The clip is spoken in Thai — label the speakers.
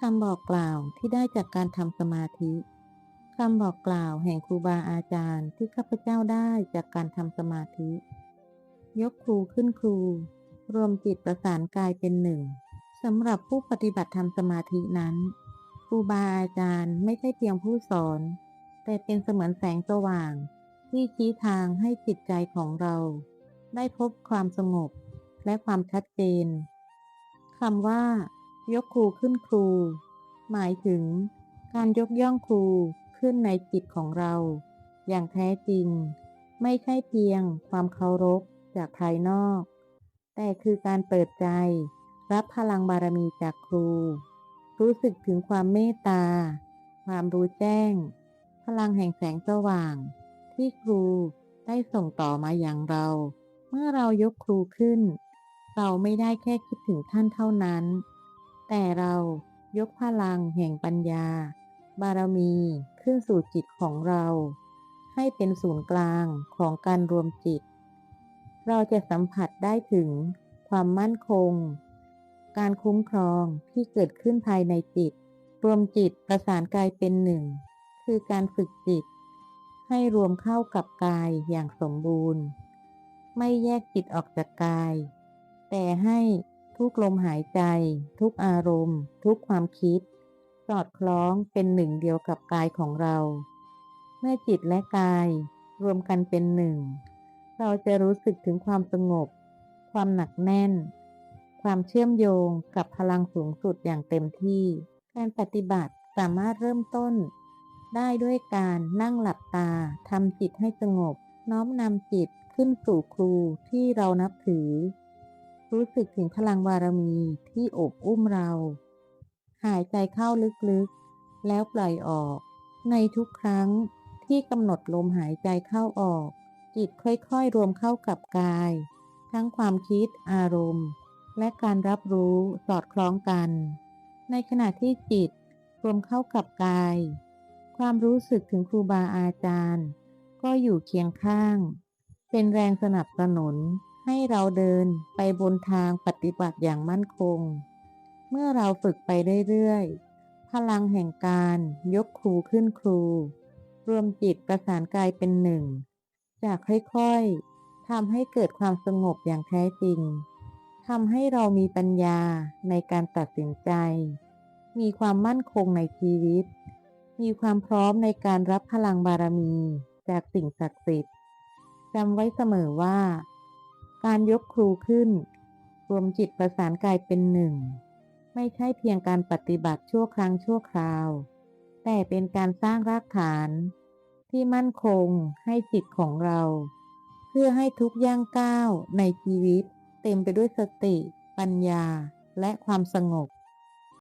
Speaker 1: คำบอกกล่าวที่ได้จากการทำสมาธิคำบอกกล่าวแห่งครูบาอาจารย์ที่ข้าพเจ้าได้จากการทำสมาธิ ยกครูขึ้นครู รวมจิตประสานกายเป็นหนึ่งสำหรับผู้ปฏิบัติทำสมาธินั้น ครูบาอาจารย์ไม่ใช่เพียงผู้สอน แต่เป็นเสมือนแสงสว่าง ที่ชี้ทางให้จิตใจของเรา ได้พบความสงบและความชัดเจนคำว่า ยกครูขึ้นครู หมายถึง การยกย่องครูขึ้นในจิตของเรา อย่างแท้จริง ไม่ใช่เพียงความเคารพจากภายนอก แต่คือการเปิดใจ รับพลังบารมีจากครู รู้สึกถึงความเมตตา ความรู้แจ้ง พลังแห่งแสงสว่าง ที่ครูได้ส่งต่อมาอย่างเรา เมื่อเรายกครูขึ้น เราไม่ได้แค่คิดถึงท่านเท่านั้น แต่เรายกพลังแห่งปัญญา บารมีขึ้นสู่จิตของเรา ให้เป็นศูนย์กลางของการรวมจิต เราจะสัมผัสได้ถึงความมั่นคง การคุ้มครองที่เกิดขึ้นภายในจิต รวมจิตประสานกายเป็นหนึ่ง คือการฝึกจิต ให้รวมเข้ากับกายอย่างสมบูรณ์ ไม่แยกจิตออกจากกาย แต่ให้ ทุกลมหายใจ ทุกอารมณ์ ทุกความคิด สอดคล้องเป็นหนึ่งเดียวกับกายของเรา เมื่อจิตและกายรวมกันเป็นหนึ่ง เราจะรู้สึกถึงความสงบ ความหนักแน่น ความเชื่อมโยงกับพลังสูงสุดอย่างเต็มที่ การปฏิบัติสามารถเริ่มต้น ได้ด้วยการนั่งหลับตาทำจิตให้สงบ น้อมนำจิตขึ้นสู่ครูที่เรานับถือ รู้สึกถึงพลังบารมีที่โอบอุ้มเรา หายใจเข้าลึกๆ แล้วปล่อยออก ในทุกครั้งที่กำหนดลมหายใจเข้าออก จิตค่อยๆ รวมเข้ากับกาย ทั้งความคิดอารมณ์ และการรับรู้สอดคล้องกัน ในขณะที่จิตรวมเข้ากับกาย ความรู้สึกถึงครูบาอาจารย์ ก็อยู่เคียงข้าง เป็นแรงสนับสนุน ให้เราเดินไปบนทางปฏิบัติอย่างมั่นคง เมื่อเราฝึกไปเรื่อยๆ พลังแห่งการยกครูขึ้นครู รวมจิตประสานกายเป็นหนึ่ง จากค่อยๆทำให้เกิดความสงบอย่างแท้จริงทำให้เรามีปัญญาในการตัดสินใจ มีความมั่นคงในชีวิต มีความพร้อมในการรับพลังบารมีจากสิ่งศักดิ์สิทธิ์จำไว้เสมอว่า การยกครูขึ้น รวมจิตประสานกายเป็นหนึ่ง ไม่ใช่เพียงการปฏิบัติชั่วครั้งชั่วคราว แต่เป็นการสร้างรากฐาน ที่มั่นคงให้จิตของเรา เพื่อให้ทุกย่างก้าวในชีวิต เต็มไปด้วยสติ ปัญญาและความสงบ